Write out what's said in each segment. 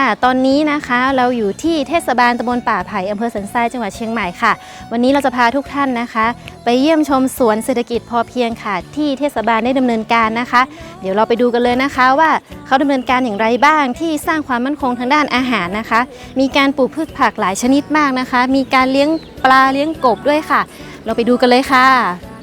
ค่ะตอนนี้นะคะเราอยู่ที่เทศบาลตำบลป่าไผ่อำเภอสันทรายจังหวัดเชียงใหม่ค่ะ วันนี้เราจะพาทุกท่านนะคะ ไปเยี่ยมชมสวนเศรษฐกิจพอเพียงค่ะที่เทศบาลได้ดำเนินการนะคะ เดี๋ยวเราไปดูกันเลยนะคะว่าเขาดำเนินการอย่างไรบ้างที่สร้างความมั่นคงทางด้านอาหารนะคะ มีการปลูกพืชผักหลายชนิดมากนะคะ มีการเลี้ยงปลาเลี้ยงกบด้วยค่ะ เราไปดูกันเลยค่ะ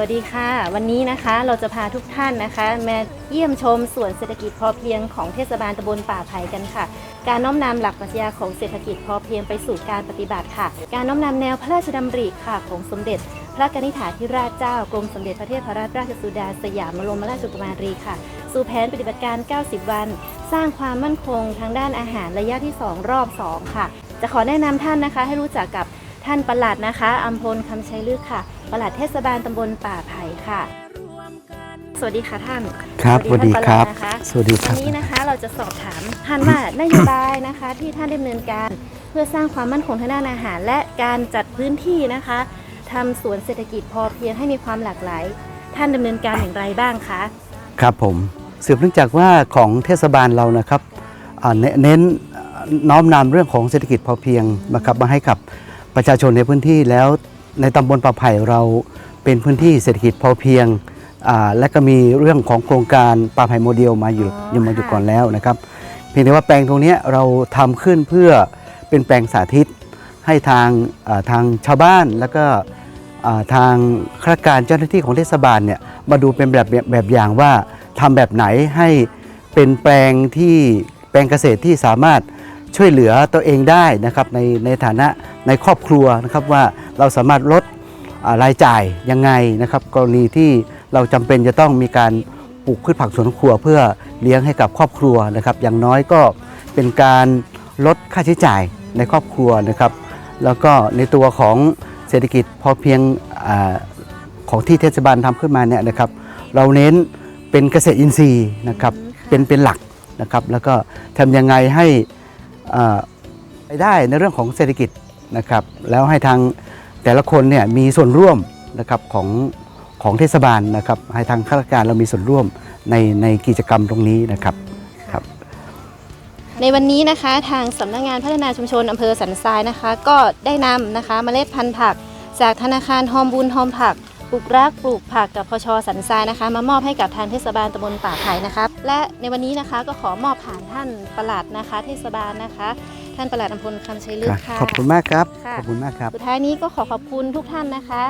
วัสดีค่ะ วันนี้นะคะเราจะพาทุกท่านนะคะมาเยี่ยมชมสวนเศรษฐกิจพอเพียงของเทศบาลตำบลป่าไผ่กันค่ะ การน้อมนำหลักปรัชญาของเศรษฐกิจพอเพียงไปสู่การปฏิบัติค่ะ การน้อมนำแนวพระราชดำริค่ะของสมเด็จ พระกนิษฐาธิราชเจ้ากรมสมเด็จพระเทพรัตนราชสุดาสยามบรมราชกุมารีค่ะ สู่แผนปฏิบัติการ 90 วัน สร้างความมั่นคงทางด้านอาหารระยะที่ 2 รอบ 2 ค่ะจะขอแนะนำท่านนะคะให้รู้จักกับ ท่านประหลัดนะคะอัมพลคำชัยลึกค่ะปลัดเทศบาลตำบลป่าไผ่ค่ะ สวัสดีค่ะท่านครับสวัสดีครับท่านปลัดนะคะสวัสดีควัรันบนี้นะคะเราจะสอบถามท่านว่านโยบายนะคะที่ท่านดำเนินการเพื่อสร้างความมั่นคงทางด้านอาหาร และการจัดพื้นที่นะคะทำสวนเศรษฐกิจพอเพียงให้มีความหลากหลาย ท่านดำเนินการอย่างไรบ้างคะครับผมสืบเนื่องจากว่าของเทศบาลเรานะครับอ่าเนเน้นน้อมนำเรื่องของเศรษฐกิจพอเพียงนะครับมาให้กับ ประชาชนในพื้นที่แล้วในตำบลป่าไผ่เราเป็นพื้นที่เศรษฐกิจพอเพียงอ่าและก็มีเรื่องของโครงการป่าไผ่โมเดลมาอยู่อ๋ออยู่มาอยู่ค่ะก่อนแล้วนะครับ เพียงแต่ว่าแปลงตรงเนี้ยเราทำขึ้นเพื่อเป็นแปลงสาธิต ให้ทางอ่าทางชาวบ้านแล้วก็อ่าทางข้าราชการเจ้าหน้าที่ของเทศบาลเนี่ยมาดูเป็นแบบแบบแบบอย่างว่าทำแบบไหนให้เป็นแปลงที่แปลงเกษตรที่สามารถช่วยเหลือตัวเองได้นะครับในในฐานะ ในครอบครัวนะครับว่าเราสามารถลดรายจ่ายยังไงนะครับ กรณีที่เราจำเป็นจะต้องมีการปลูกพืชผักสวนครัว เพื่อเลี้ยงให้กับครอบครัวนะครับ อย่างน้อยก็เป็นการลดค่าใช้จ่ายในครอบครัวนะครับ แล้วก็ในตัวของเศรษฐกิจพอเพียงอของที่เทศบาลทำขึ้นมาเนี่ยนะครับ เราเน้นเป็นเกษตรอินทรีย์นะครับเป็นเป็นหลักนะครับ แล้วก็ทำยังไงให้ไปได้ในเรื่องของเศรษฐกิจ นะครับแล้วให้ทางแต่ละคนเนี่ยมีส่วนร่วมนะครับของของเทศบาลนะครับให้ทางข้าราชการเรามีส่วนร่วมในในกิจกรรมตรงนี้นะครับครับ ในวันนี้นะคะทางสำนักงานพัฒนาชุมชนอำเภอสันทรายนะคะ ก็ได้นำนะคะเมล็ดพันธุ์ผัก จากธนาคารหอมบุญหอมผักปลูกรักปลูกผักกับพชสันทรายนะคะ มามอบให้กับทางเทศบาลตำบลป่าไผ่นะคะและในวันนี้นะคะก็ขอมอบผ่านท่านประหลัดนะคะ เทศบาลนะคะ ท่านประหลัดอำพลคำชัยลึกค่ะ ขอบคุณมากครับขอบคุณมากครับ สุดท้ายนี้ก็ขอขอบคุณทุกท่านนะคะ